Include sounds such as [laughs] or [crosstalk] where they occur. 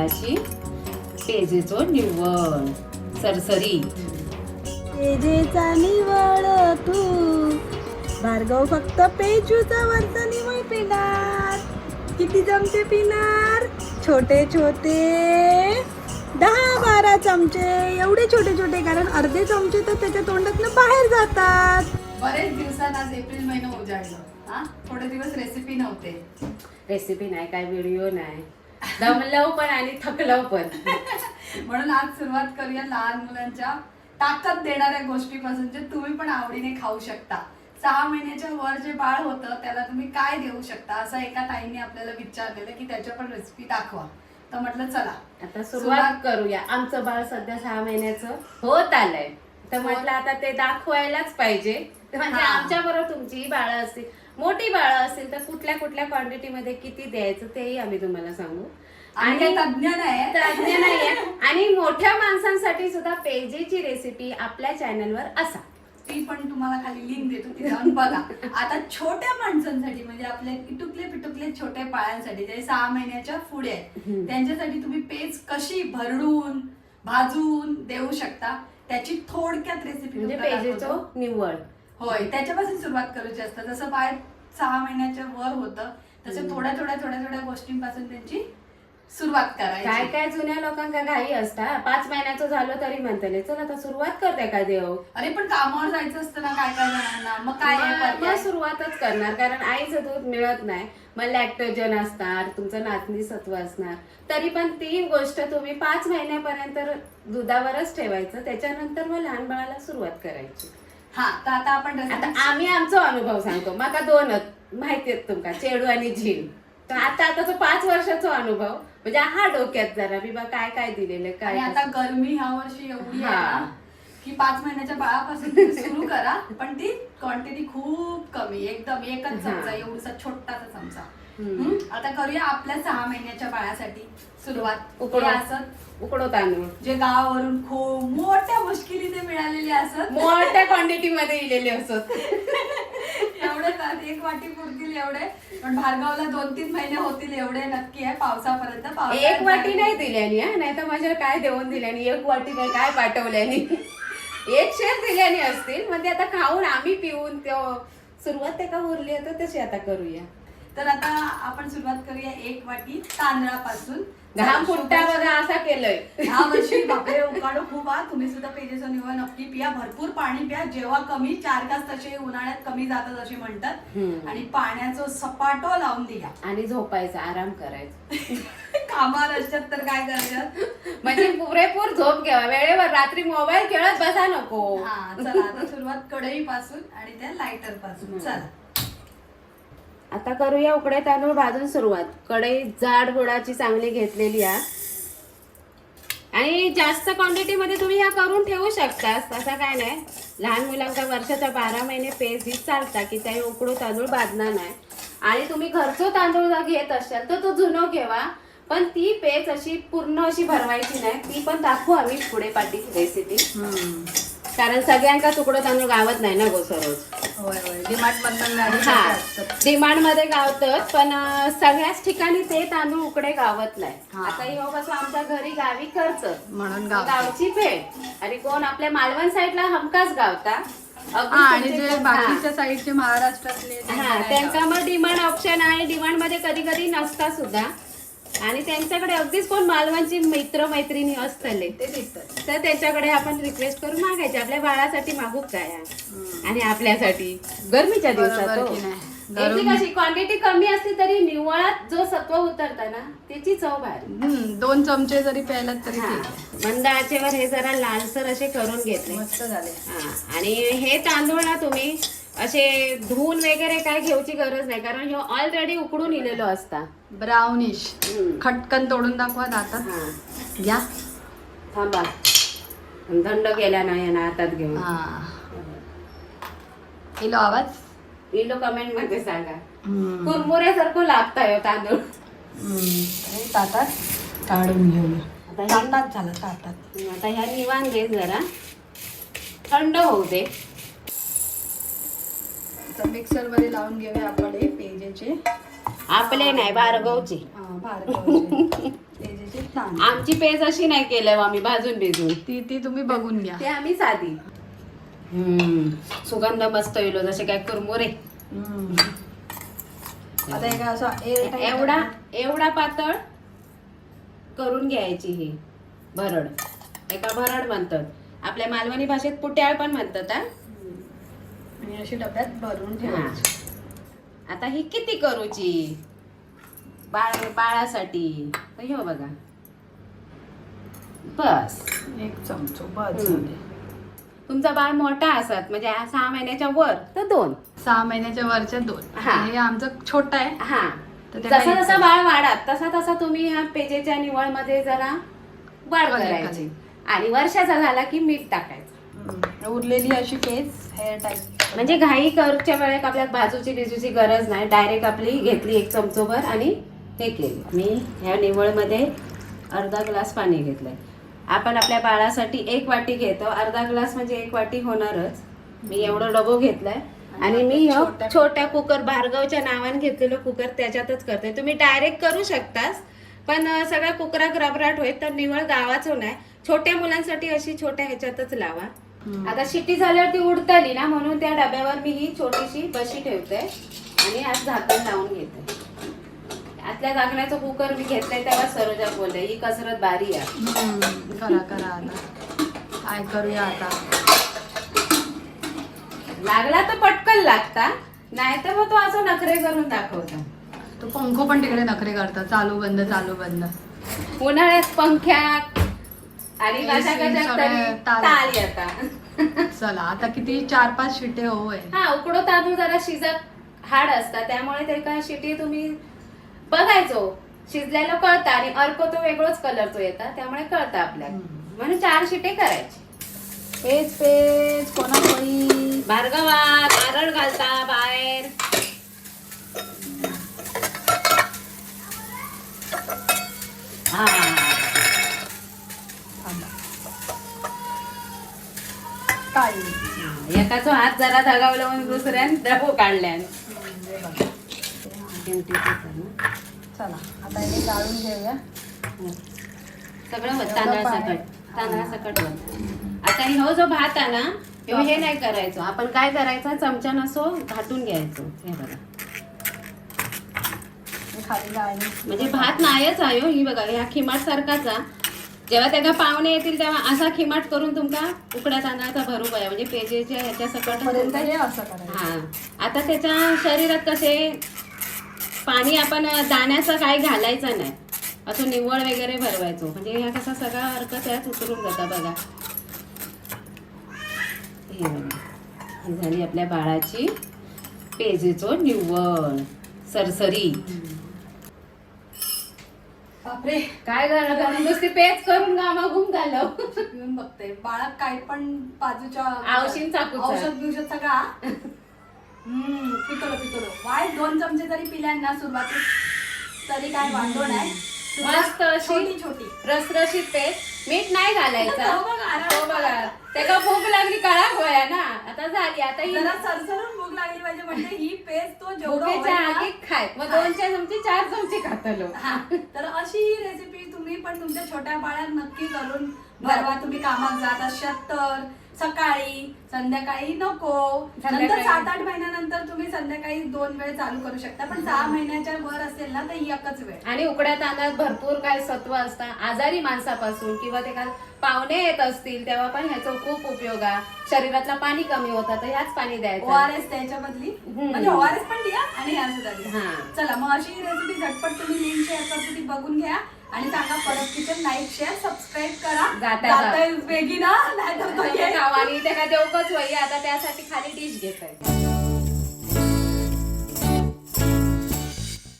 बाळाची पेजेचो निव्वळ सरसरीत. पेजेचा निवळ तू. भार्गव फक्त पेजूचा वरचा निवळ पिणार. किती चमचे पिणार? छोटे छोटे. दहा बारा चमचे. एवढे छोटे छोटे कारण अर्धे चमचे तर त्याच्या तोंडातनं बाहेर जातात. बरेच दिवसात आज एप्रिल महिना उजाडलं. हा? थोडे दिवस रेसिपी नव्हते. रेसिपी नाही काय व्हिडिओ नाही. दमलो पण आणि थकलो पण. म्हणून आज सुरुवात करूया लहान मुलांच्या ताकद देणाऱ्या गोष्टीपासून जे तुम्ही पण आवडीने खाऊ शकता. सहा महिन्याच्या वर जे बाळ होतं त्याला तुम्ही काय देऊ शकता? असं एका ताईने आपल्याला विचारलेलं की त्याच्या पण रेसिपी दाखवा. तर म्हटलं चला. आता सुरुवात करूया. आमचं बाळ सध्या सहा महिन्याचं होत आलंय. तर म्हटलं आता ते दाखवायलाच पाहिजे. म्हणजे हा. आमच्या बरोबर तुमची बाळं असतील. मोठी बाळं असतील तर कुठल्या कुठल्या क्वांटिटी मध्ये किती द्यायचं तेही आम्ही तुम्हाला सांगू. आणि तज्ञ नाही तज्ञ नाहीये आणि मोठ्या माणसांसाठी सुद्धा पेजेची रेसिपी आपल्या चॅनलवर असा. ती पण तुम्हाला खाली लिंक देतो ती जाऊन बघा. आता छोट्या माणसांसाठी म्हणजे आपले इटुकले पिटुकले छोट्या पाळ्यांसाठी जे सहा महिन्याच्या पुढे आहेत त्यांच्यासाठी तुम्ही पेज कशी भरडून भाजून देऊ शकता त्याची थोडक्यात रेसिपी म्हणजे पेजेचो निव्वळ. होय त्याच्यापासून सुरुवात करायची असतं जसं बाळ सहा महिन्याच्या वर होतं तसं थोड्या थोड्या थोड्या थोड्या गोष्टींपासून त्यांची सुरुवात काय करायची. काय जुन्या लोकांका घाई असता? पाच महिन्याचं झालं तरी म्हणतले चल आता सुरुवात करते का देव? अरे पण कामावर जायचं असतं ना काय काय जणांना मग काय मग- पर्याय? मग सुरुवातच करणार कारण आईचं दूध मिळत नाही. मग लॅक्टोजन असणार तुमचं नाचणी सत्व असणार. तरी पण ती गोष्ट तुम्ही पाच महिन्यापर्यंत दुधावरच ठेवायचं त्याच्यानंतर मग लहान बाळाला सुरुवात करायची. हा तर आता आपण आता recipe आम्ही आमचा अनुभव सांगतो. माका दोनच माहिती आहेत तुमका चेडू आणि झील. तर आता आताचा पाच वर्षाचा अनुभव म्हणजे हा डोक्यात जरा बिबा काय काय दिलेलं काय आणि आता कसं. गरमी ह्या वर्षी एवढी आहे हा. की पाच महिन्याच्या बाळापासून सुरू करा पण ती क्वांटिटी खूप कमी एकदम एकच हा. चमचा एवढसा छोटासा चमचा हम्म. हम्म? आता करूया आपल्या सहा महिन्याच्या बाळासाठी सुरुवात. हे असत उकडो तांदूळ जे गावावरून खूप मोठ्या मुश्किलीने मिळालेले असत मोठ्या क्वांटिटी मध्ये दिलेले असत [laughs] एवढे एक वाटी पुरतील एवढे पण भार्गवला दोन तीन महिने होतील एवढे नक्की आहे पावसापर्यंत. एक वाटी. नाही दिल्यानी हा? नाही तर माझ्यावर काय देऊन दिल्यानी एक वाटी नाही काय पाठवल्यानी एक शेर दिल्यानी असतील म्हणजे आता खाऊन आम्ही पिऊन तो सुरुवात ते का उरली आहे तर तशी आता करूया. तर आता आपण सुरुवात करूया एक वाटी तांदळापासून. घाम फुट्टा बघा असा केलंय? वर्षी बापरे उकाडू खूप हा. तुम्ही सुद्धा पेजेचा निवड नक्की पिया. भरपूर पाणी प्या. जेव्हा कमी चार तास तसे उन्हाळ्यात कमी जातात असे म्हणतात. आणि पाण्याचं सपाटो लावून दिया. आणि झोपायचं आराम करायचं. [laughs] कामावर असतात तर काय करायचं म्हणजे पुरेपूर झोप घ्यावा. वेळेवर रात्री मोबाईल खेळत बसा नको. हा चला आता सुरुवात कढई पासून आणि त्या लायटरपासून. चला. आता करूया उकडे तांदूळ भाजून सुरुवात. कढई जाड बुडाची चांगली घेतलेली आहे. आणि जास्त क्वांटिटीमध्ये तुम्ही ह्या करून ठेवू शकता. तसं काय नाही. लहान मुलांचा वर्षाच्या बारा महिने पेज ही चालता की त्याही उकडू तांदूळ भाजणार नाही. आणि तुम्ही घरचं तांदूळ जर घेत असाल तर तो जुनो घेवा पण ती पेज अशी पूर्ण अशी भरवायची नाही. ती पण दाखवू आम्ही पुढे पाठी रेसिपी कारण सगळ्यांका तुकडं तांदूळ गावत नाही ना मधून हा. डिमांडमध्ये गावतात पण सगळ्याच ठिकाणी ते तांदूळ उकडे गावत नाही. हा. आता ह्यो कसं आमच्या घरी गावी करत म्हणून गाव. गावची भेट. आणि कोण आपल्या मालवण साईडला हमखास गावता. हा आणि जे हा. बाकीच्या साईडचे महाराष्ट्रातले ते हा नाही त्यांका मग डिमांड ऑप्शन आहे. डिमांडमध्ये कधी कधी नसता सुद्धा. आणि त्यांच्याकडे अगदीच कोण मालवणची मित्र मैत्रिणी असतले. ते दिसतात तर त्याच्याकडे आपण रिक्वेस्ट करून मागायचे आपल्या बाळासाठी मागू काय? आणि आपल्यासाठी गरमीच्या दिवसात हो. याची कशी क्वांटिटी कमी असली तरी निव्वळात जो सत्व उतरता ना त्याची चव भारी हम्म, दोन चमचे जरी प्यायलात तरी. मंद आचेवर हे जरा लालसर असे करून घेतले मस्त झाले. आणि हे तांदूळ ना तुम्ही असे धुवून वगैरे काय घेऊची गरज नाही कारण हे ऑलरेडी उकडून इलेलो असता. ब्राउनिश. खटकन तोडून दाखवा दातात हा. या. थांबा. थंड केल्या नाही ना हातात घेऊन. केलो आवाज? इलो कमेंटमध्ये सांगा. कुरमुऱ्यासारखं लागतंय हो तांदूळ. ताटात काढून ताटात झालं ताटात. आता ह्या निवान घे जरा. थंड होऊ दे. मिक्सरमध्ये लावून घेऊया आपण हे पेजेचे. आपले नाही बारगवचे. हा, भार्गवचे. पेजेचे आमची पेज अशी नाही केलंय हो आम्ही भाजून भिजून. ती ती तुम्ही बघून घ्या. ते आम्ही साधी. हम्म सुगंध मस्त येलो जसे काय कुरमुरे. आता असं एवढा एवढा पातळ करून घ्यायची ही. भरड. एका भरड म्हणतात. आपल्या मालवणी भाषेत पुट्याळ पण म्हणतात हा. अशी डब्यात भरून हा. ठेवायची. आता ही किती करूची बाळ बाळासाठी. तर ह्यो बघा. बस. एक चमचो बस. तुमचा बाळ मोठा असत म्हणजे हा सहा महिन्याच्या वर. तर दोन. सहा महिन्याच्या वरच्या दोन. हा. हे आमचं छोटं आहे. हा. तर जसा जसा बाळ वाढत तसा तसा तुम्ही ह्या पेजेच्या निवळमध्ये जरा वाढ करायची. आणि वर्षाचा झाला की मीठ टाकायचं. उरलेली अशी पेज हेअर टाईप म्हणजे घाई करच्या वेळेत आपल्या भाजूची बिजूची गरज नाही. डायरेक्ट आपली घेतली एक चमचोभर आणि हे केली. मी ह्या निवळमध्ये अर्धा ग्लास पाणी घेतलंय. आपण आपल्या बाळासाठी एक वाटी घेतो. अर्धा ग्लास म्हणजे एक वाटी होणारच. मी एवढं डबो घेतलाय. आणि मी ह्यो छोट्या- कुकर भार्गवच्या नावाने घेतलेलं कुकर त्याच्यातच करते. तुम्ही डायरेक्ट करू शकतास पण सगळ्या कुकरात रबराट होईल. तर निवळ गावाचं नाही. छोट्या मुलांसाठी अशी छोट्या ह्याच्यातच लावा. आता शिट्टी झाल्यावर ती उडतली ना म्हणून त्या डब्यावर मी ही छोटीशी बशी ठेवते आणि आज झाकण लावून घेते. आतल्या झाकणाचं कुकर मी घेतलंय तेव्हा सरोजा बोलले ही कसरत भारी आहे. करा करा आता. काय करूया आता? लागला तर पटकन लागता नाही तर मग तो असं नखरे करून दाखवता. तो पंखो पण तिकडे नखरे करतात. चालू बंद चालू बंद. उन्हाळ्यात पंख्यात आणि सगळे तरी ताल. ताल येतात चला आता किती चार पाच शिटे होय. हा उकडो तांदूळ जरा शिजत हाड असतात त्यामुळे ते काय शिटी तुम्ही बघायचो. शिजल्याला कळतं आणि अर्क तो वेगळोच कलरचो येतात त्यामुळे कळतं आपल्याला. हम्म. म्हणून चार शिटे करायची. पेज पेज कोणा कोणी भार्गवा नारळ घालता बाहेर. हा. काळी एकाचो हात जरा दगावला म्हणून दुसऱ्यान डबो काढल्यान चला आता हे गाळून घेऊया. सगळं होत तांदळासकट तांदळासकट होत. आता ह्यो जो भात आहे ना हे. नाही करायचो. आपण काय करायचं? चमचा नसो घाटून घ्यायचो. हे बघा. हे म्हणजे भात नाहीच आहे हो. ही बघा ह्या खिमाट सारखाचा. जेव्हा त्याला पाहुणे येतील तेव्हा असा खिमाट करून तुमका उकड्या तांदळाचा भरू पाहिजे म्हणजे पेजेच्या ह्याच्या सकट हे असं करायचं. हा. आता त्याच्या शरीरात कसे पाणी आपण दाण्याचं काही घालायचं नाही. असं निव्वळ वगैरे भरवायचो. म्हणजे ह्या कसा सगळा अर्क त्यात उतरून जाता बघा. हे बघा. ही झाली आपल्या बाळाची पेजेचो निव्वळ सरसरी. बापरे. काय करणं नुसती [laughs] पेज करून घामाघूम घालव घेऊन बघते. बाळात काय पण बाजूच्या चाकूचा. औषध बिवषध सगळा हम्म पितोलो पितोलो वाय दोन चमचे जरी पिल्यान ना सुरुवातीत तरी काय वांधो नाही मस्त अशी छोटी छोटी. रसरशीत पेस्ट मीठ नाही घालायचं. हो बघा, आराम हो बघा. त्याला भूक लागली कळा गोया ना. आता झाली आता ही जरा सरसरून भूक लागली पाहिजे म्हणजे ही पेस्ट तो जेवढं भुकेच्या होईल ना, आगी खाय. मग दोनच्या चमचे चार चमचे खातलो. हा, तर अशी ही रेसिपी तुम्ही पण तुमच्या छोट्या बाळात नक्की करून भरवा. तुम्ही कामात जात असाल तर सकाळी संध्याकाळी नको. नंतर. सात आठ महिन्यानंतर तुम्ही संध्याकाळी दोन वेळ चालू करू शकता. पण सहा महिन्याच्या वर असेल ना तर ही एकच वेळ. आणि उकड्या तांदळात भरपूर काय सत्व असतात आजारी माणसापासून किंवा ते काय पाहुणे येत असतील तेव्हा पण ह्याचा खूप उपयोग आहे. शरीरातलं पाणी कमी होतं तर ह्याच पाणी ओ द्यायचं आर एस त्याच्या बदली. म्हणजे ओ आर एस पण द्या आणि ह्या सुद्धा द्या. हा. चला मग अशी रेसिपी झटपट तुम्ही लिंक शेअर पद्धती बघून घ्या. आणि सांगा परत किचन लाईक शेअर सबस्क्राईब करा. जाता जाता वेगी ना नाहीतर तो येईल. आणि ते काय देवकच वही आता त्यासाठी खाली डिश घेत आहे